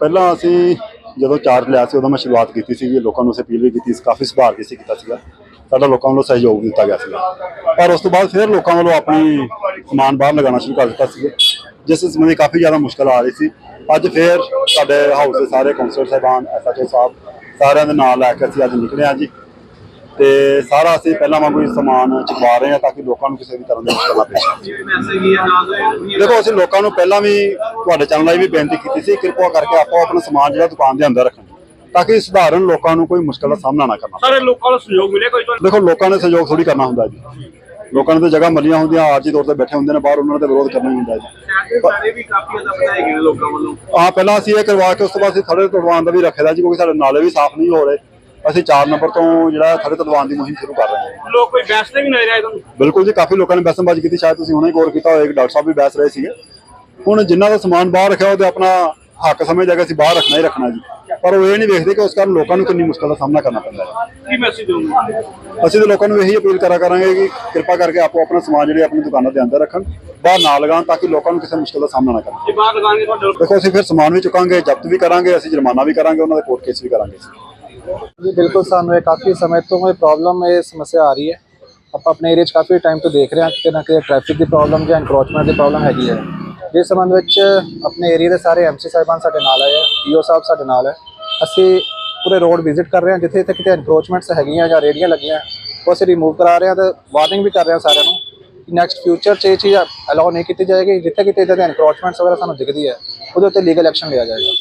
ਪਹਿਲਾਂ ਅਸੀਂ ਜਦੋਂ ਚਾਰਜ ਲਿਆ ਸੀ, ਉਦੋਂ ਮੈਂ ਸ਼ੁਰੂਆਤ ਕੀਤੀ ਸੀ ਲੋਕਾਂ ਨੂੰ ਅਸੀਂ ਅਪੀਲ ਵੀ ਕੀਤੀ ਸੀ, ਕਾਫੀ ਸੁਧਾਰ ਵੀ ਸੀ ਕੀਤਾ ਸੀਗਾ। ਸਾਡਾ ਲੋਕਾਂ ਵੱਲੋਂ ਸਹਿਯੋਗ ਦਿੱਤਾ ਗਿਆ ਸੀਗਾ। ਪਰ ਉਸ ਤੋਂ ਬਾਅਦ ਫਿਰ ਲੋਕਾਂ ਵੱਲੋਂ ਆਪਣੀ ਸਮਾਨ ਬਾਹਰ ਲਗਾਉਣਾ ਸ਼ੁਰੂ ਕਰ ਦਿੱਤਾ ਸੀ ਜਿਸ ਸੰਬੰਧੀ ਕਾਫੀ ਜ਼ਿਆਦਾ ਮੁਸ਼ਕਲ ਆ ਰਹੀ ਸੀ। ਅੱਜ ਫਿਰ ਸਾਡੇ ਹਾਊਸ ਦੇ ਸਾਰੇ ਕਾਉਂਸਲਰ ਸਾਹਿਬਾਨ ਐਸਐਚਓ ਸਾਹਿਬ ਸਾਰਿਆਂ ਦੇ ਨਾਲ ਲੈ ਕੇ ਅਸੀਂ ਅੱਜ ਨਿਕਲੇ ਹਾਂ ਜੀ। ਤੇ ਸਾਰਾ ਅਸੀਂ ਪਹਿਲਾਂ ਵਾਂਗੂ ਹੀ ਸਮਾਨ ਚੁਕਵਾ ਰਹੇ ਹਾਂ ਤਾਂ ਕਿ ਲੋਕਾਂ ਨੂੰ ਕਿਸੇ ਵੀ ਤਰ੍ਹਾਂ ਦੀ ਮੁਸ਼ਕਲ ਨਾ ਪੇਸ਼ ਦੇਖੋ, ਅਸੀਂ ਲੋਕਾਂ ਨੂੰ ਪਹਿਲਾਂ ਵੀ ਤੁਹਾਡੇ ਚੈਨਲ ਰਾਹੀਂ ਵੀ ਬੇਨਤੀ ਕੀਤੀ ਸੀ ਕਿਰਪਾ ਕਰਕੇ ਆਪੋ ਆਪਣਾ ਸਮਾਨ ਜਿਹੜਾ ਦੁਕਾਨ ਦੇ ਅੰਦਰ ਰੱਖਣ ਤਾਂ ਕਿ ਸਧਾਰਨ ਲੋਕਾਂ ਨੂੰ ਕੋਈ ਮੁਸ਼ਕਲ ਦਾ ਸਾਹਮਣਾ ਨਾ ਕਰਨਾ ਸਾਰੇ ਲੋਕਾਂ ਨੂੰ ਸਹਿਯੋਗ ਮਿਲੇ ਕੋਈ ਦੇਖੋ ਲੋਕਾਂ ਨੇ ਸਹਿਯੋਗ ਥੋੜੀ ਕਰਨਾ ਹੁੰਦਾ ਜੀ। ਲੋਕਾਂ ਨੇ ਤਾਂ ਜਗ੍ਹਾ ਮੱਲੀਆਂ ਹੁੰਦੀਆਂ ਆਰਜੀ ਤੌਰ ਤੇ ਬੈਠੇ ਹੁੰਦੇ ਨੇ ਬਾਹਰ ਉਹਨਾਂ ਤਾਂ ਵਿਰੋਧ ਕਰਨਾ ਹੀ ਹੁੰਦਾ ਜੀ। ਦੇ ਸਾਰੇ ਵੀ ਕਾਫੀ ਜ਼ਿਆਦਾ ਵਧਾਏ ਗਏ ਲੋਕਾਂ ਵੱਲੋਂ। ਆ ਪਹਿਲਾਂ ਅਸੀਂ ਇਹ ਕਰਵਾ ਕੇ ਉਸ ਤੋਂ ਬਾਅਦ ਅਸੀਂ ਥੜੇ ਤੜਵਾਉਣ ਦਾ ਵੀ ਰੱਖਿਆ ਦਾ ਜੀ ਕਿਉਂਕਿ ਸਾਡੇ ਨਾਲੇ ਵੀ ਸਾਫ਼ ਨਹੀਂ ਹੋ ਰਹੇ। ਅਸੀਂ 4 ਨੰਬਰ ਤੋਂ ਜਿਹੜਾ ਥੜੇ ਤੜਵਾਉਣ ਦੀ ਮੁਹਿੰਮ ਸ਼ੁਰੂ ਕਰ ਰਹੇ ਹਾਂ। ਲੋਕ ਕੋਈ ਬੈਸ ਤੇ ਵੀ ਨਜ਼ਰ ਆਏ ਤੁਹਾਨੂੰ? ਬਿਲਕੁਲ ਜੀ ਕਾਫੀ ਲੋਕਾਂ ਨੇ ਬਹਿਸਬਾਜ਼ੀ ਕੀਤੀ ਸ਼ਾਇਦ ਤੁਸੀਂ ਹੁਣੇ ਗੌਰ ਕੀਤਾ ਹੋਵੇਗਾ ਡਾਕਟਰ ਸਾਹਿਬ ਵੀ ਬਹਿਸ ਰਹੇ ਸੀਗੇ। ਹੁਣ ਜਿਨ੍ਹਾਂ ਦਾ ਸਮਾਨ ਬਾਹਰ ਰੱਖਿਆ ਉਹਦੇ ਆਪਣਾ ਹੱਕ ਸਮਝਦਾ ਕਿ ਅਸੀਂ ਬਾਹਰ ਰੱਖਣਾ ਹੀ ਰੱਖਣਾ ਜੀ। ਪਰ ਉਹ ਇਹ ਨਹੀਂ ਵੇਖਦੇ ਕਿ ਉਸ ਕਾਰਨ ਲੋਕਾਂ ਨੂੰ ਕਿੰਨੀ ਮੁਸ਼ਕਲ ਦਾ ਸਾਹਮਣਾ ਕਰਨਾ ਪੈਂਦਾ ਹੈ। ਕੀ ਮੈਸੇਜ ਦਊਂਗਾ ਅਸੀਂ ਤੇ ਲੋਕਾਂ ਨੂੰ ਇਹੀ ਅਪੀਲ ਕਰਾ ਕਰਾਂਗੇ ਕਿ ਕਿਰਪਾ ਕਰਕੇ ਆਪੋ ਆਪਣਾ ਸਮਾਨ ਜਿਹੜੇ ਆਪਣੀ ਦੁਕਾਨਾਂ ਦੇ ਅੰਦਰ ਰੱਖਣ ਬਾਹਰ ਨਾ ਲਗਾਉਣ ਤਾਂ ਕਿ ਲੋਕਾਂ ਨੂੰ ਕਿਸੇ ਮੁਸ਼ਕਲ ਦਾ ਸਾਹਮਣਾ ਨਾ ਕਰਨਾ। ਜੇ ਬਾਹਰ ਲਗਾਉਣਗੇ ਤੁਹਾਡੇ ਦੇਖੋ ਅਸੀਂ ਫਿਰ ਸਮਾਨ ਵੀ ਚੁਕਾਂਗੇ ਜ਼ਬਤ ਵੀ ਕਰਾਂਗੇ ਅਸੀਂ ਜੁਰਮਾਨਾ ਵੀ ਕਰਾਂਗੇ ਉਹਨਾਂ ਦੇ ਕੋਰਟ ਕੇਸ ਵੀ ਕਰਾਂਗੇ ਜੀ ਬਿਲਕੁਲ ਸਾਨੂੰ ਇਹ ਕਾਫੀ ਸਮੇਂ ਤੋਂ ਇਹ ਪ੍ਰੋਬਲਮ ਇਹ ਸਮੱਸਿਆ ਆ ਰਹੀ ਹੈ। ਆਪਾਂ ਆਪਣੇ ਏਰੀਆ 'ਚ ਕਾਫੀ ਟਾਈਮ ਤੋਂ ਦੇਖ ਰਹੇ ਹਾਂ ਕਿ ਨਾ ਕਿ ਟ੍ਰੈਫਿਕ ਦੀ ਪ੍ਰੋਬਲਮ ਜਾਂ ਐਨਕਰੋਚਮੈਂਟ ਦੀ ਪ੍ਰੋਬਲਮ ਹੈਗੀ ਹੈ। ਜਿਸ ਸੰਬੰਧ ਵਿੱਚ ਆਪਣੇ ਏਰੀਆ ਦੇ ਸਾਰੇ ਐਮਸੀ ਸਾਹਿਬਾਨ ਸਾਡੇ ਨਾਲ ਆਏ ਆ ਈਓ ਸਾਹਿਬ ਸਾਡੇ ਨਾਲ ਹੈ ਅਸੀਂ ਪੂਰੇ ਰੋਡ ਵਿਜ਼ਿਟ ਕਰ ਰਹੇ ਹਾਂ, ਜਿੱਥੇ ਜਿੱਥੇ ਕਿਤੇ ਐਨਕਰੋਚਮੈਂਟਸ ਹੈਗੀਆਂ ਜਾਂ ਰੇੜੀਆਂ ਲੱਗੀਆਂ, ਉਹ ਅਸੀਂ ਰਿਮੂਵ ਕਰਾ ਰਹੇ ਹਾਂ ਤੇ ਵਾਰਨਿੰਗ ਵੀ ਕਰ ਰਹੇ ਹਾਂ ਸਾਰਿਆਂ ਨੂੰ ਕਿ ਨੈਕਸਟ ਫਿਊਚਰ 'ਚ ਇਹ ਚੀਜ਼ ਅਲਾਉ ਨਹੀਂ ਕੀਤੀ ਜਾਏਗੀ। ਜਿੱਥੇ ਕਿਤੇ ਇਦਾਂ ਦੇ ਐਨਕਰੋਚਮੈਂਟਸ ਵਗੈਰਾ ਸਾਨੂੰ ਦਿਖਦੀ ਹੈ, ਉਹਦੇ ਉੱਤੇ ਲੀਗਲ ਐਕਸ਼ਨ ਲਿਆ ਜਾਏਗਾ।